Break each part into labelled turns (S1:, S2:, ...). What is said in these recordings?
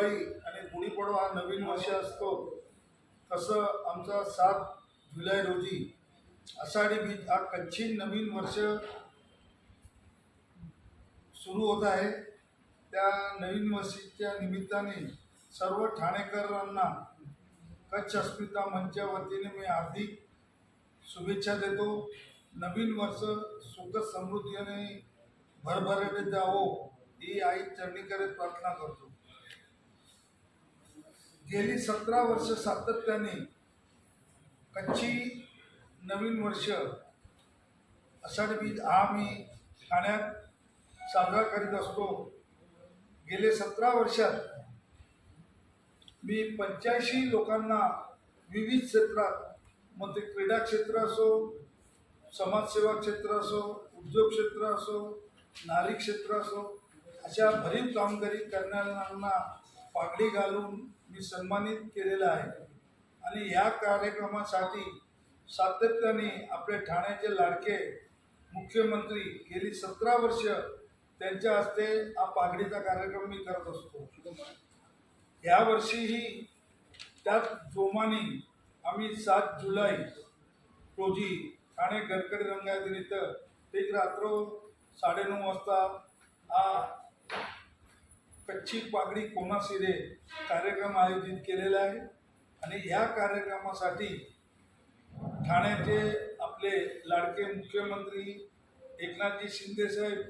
S1: दिवाळी आणि गुढीपाडवा हा नवीन वर्ष असतो तसं आमचा सात जुलै रोजी आषाढी बीज हा कच्छी नवीन वर्ष सुरू होत आहे. त्या नवीन वर्षीच्या निमित्ताने सर्व ठाणेकरांना कच्छ अस्मिता मंचच्या वतीने मी हार्दिक शुभेच्छा देतो. नवीन वर्ष सुख समृद्धीने भरभराटे जावो ही आई चरणी करत प्रार्थना करतो. गेली सतरा वर्ष सातत्याने कच्ची नवीन वर्ष आषाढी बीज हा मी ठाण्यात साजरा करीत असतो. गेले सतरा वर्षात मी पंच्याऐंशी लोकांना विविध क्षेत्रात मग ते क्रीडा क्षेत्र असो समाजसेवा क्षेत्र असो उद्योग क्षेत्र असो नारी क्षेत्र असो अशा भरीव कामगिरी करणाऱ्यांना पागडी घालून मी सन्मानित केलेलं आहे. आणि या कार्यक्रमासाठी सातत्याने आपले ठाण्याचे लाडके मुख्यमंत्री गेली सतरा वर्ष त्यांच्या हस्ते हा पागडीचा कार्यक्रम मी करत असतो. यावर्षीही त्याच जोमाने आम्ही सात जुलै रोजी ठाणे गडकरी रंगायतून इथं एक रात्र साडेनऊ वाजता कच्ची पागडी कोणासिरे कार्यक्रम आयोजित केलेला आहे? आणि ह्या कार्यक्रमासाठी ठाण्याचे आपले लाडके मुख्यमंत्री एकनाथजी शिंदेसाहेब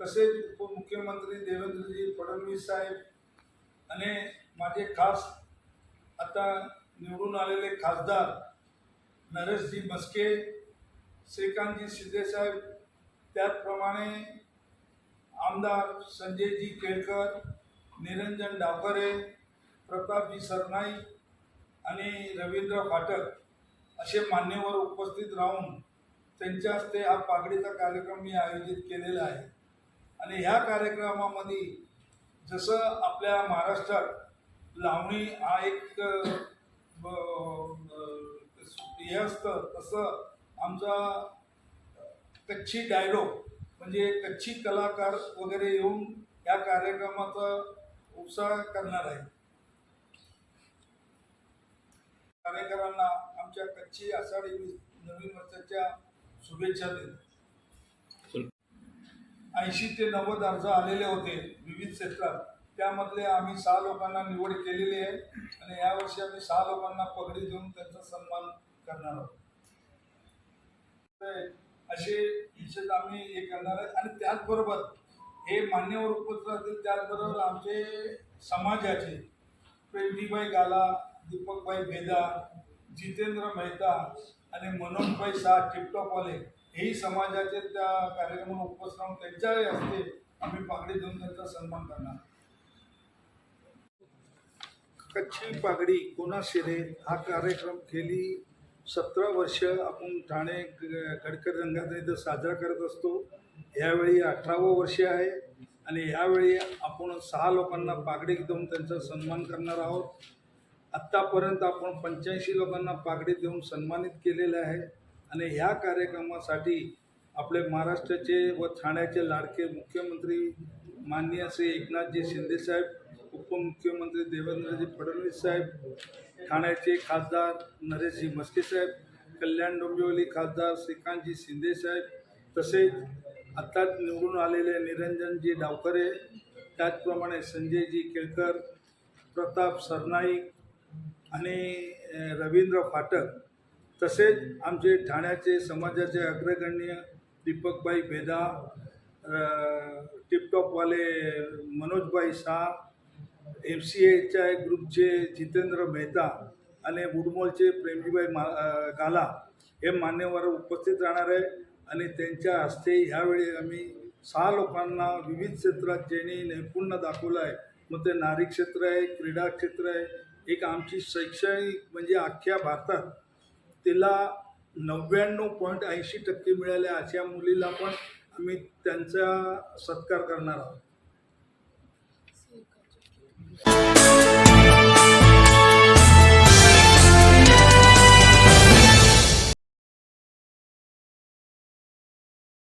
S1: तसेच उपमुख्यमंत्री देवेंद्रजी फडणवीस साहेब आणि माझे खास आता निवडून आलेले खासदार नरेशजी मस्के श्रीकांतजी शिंदेसाहेब त्याचप्रमाणे आमदार संजयजी केळकर निरंजन डावकरे प्रतापजी सरनाई आणि रवींद्र फाटक असे मान्यवर उपस्थित राहून त्यांच्या हस्ते हा पागडीचा कार्यक्रम मी आयोजित केलेला आहे. आणि ह्या कार्यक्रमामध्ये जसं आपल्या महाराष्ट्रात लावणी हा एक ब- हे असतं तसं आमचा कच्छी डायलॉग म्हणजे कच्छी कलाकार वगैरे येऊन या कार्यक्रमाचा उत्साह करणार आहे. कार्यकरांना आमच्या कच्छी आषाढी नवीन वर्षाच्या शुभेच्छा देत. ऐंशी ते नव्वद अर्ज आलेले होते विविध क्षेत्रात. त्यामधले आम्ही सहा लोकांना निवड केलेली आहे आणि यावर्षी आम्ही सहा लोकांना पगडी देऊन त्यांचा सन्मान करणार आहोत. असे विशेष आम्ही हे करणार आहे आणि त्याचबरोबर हे मान्यवर उपस्थित राहतील त्याचबरोबर आमचे समाजाचे प्रेमजीबाई गाला दीपकभाई भेदा जितेंद्र मेहता आणि मनोजभाई शाह टिपटॉपवाले हेही समाजाचे त्या कार्यक्रमाला उपस्थित राहून त्यांच्याही असते आम्ही पागडी देऊन त्यांचा सन्मान करणार. कच्ची पागडी कोणा शिरे हा कार्यक्रम केली सतरा वर्ष आपण ठाणे ग- रंगात इथं साजरा करत असतो. यावेळी अठरावं वर्ष आहे आणि यावेळी आपण सहा लोकांना पागडी देऊन त्यांचा सन्मान करणार आहोत. आत्तापर्यंत आपण पंच्याऐंशी लोकांना पागडी देऊन सन्मानित केलेलं आहे आणि ह्या कार्यक्रमासाठी आपले महाराष्ट्राचे व ठाण्याचे लाडके मुख्यमंत्री माननीय श्री एकनाथजी शिंदेसाहेब उपमुख्यमंत्री देवेंद्रजी फडणवीस साहेब ठाण्याचे खासदार नरेशजी मस्के साहेब कल्याण डोंबिवली खासदार श्रीकांतजी शिंदे साहेब तसेच आत्ताच निवडून आलेले निरंजनजी डावकरे त्याचप्रमाणे संजयजी केळकर प्रताप सरनाईक आणि रवींद्र फाटक तसेच आमचे ठाण्याचे समाजाचे अग्रगण्य दीपकभाई भेदा टिपटॉपवाले मनोजभाई शाह एम सी एच्या ग्रुपचे जितेंद्र मेहता आणि वुडमॉलचे प्रेमजीबाई मा गाला हे मान्यवर उपस्थित राहणार आहे. आणि त्यांच्या हस्ते ह्यावेळी आम्ही सहा लोकांना विविध क्षेत्रात ज्यांनी नैपुण्य दाखवलं आहे. मग ते नारी क्षेत्र आहे क्रीडा क्षेत्र आहे. एक आमची शैक्षणिक म्हणजे अख्ख्या भारतात तिला नव्याण्णव पॉईंट ऐंशी टक्के मिळाले अशा मुलीला पण आम्ही त्यांचा सत्कार करणार आहोत.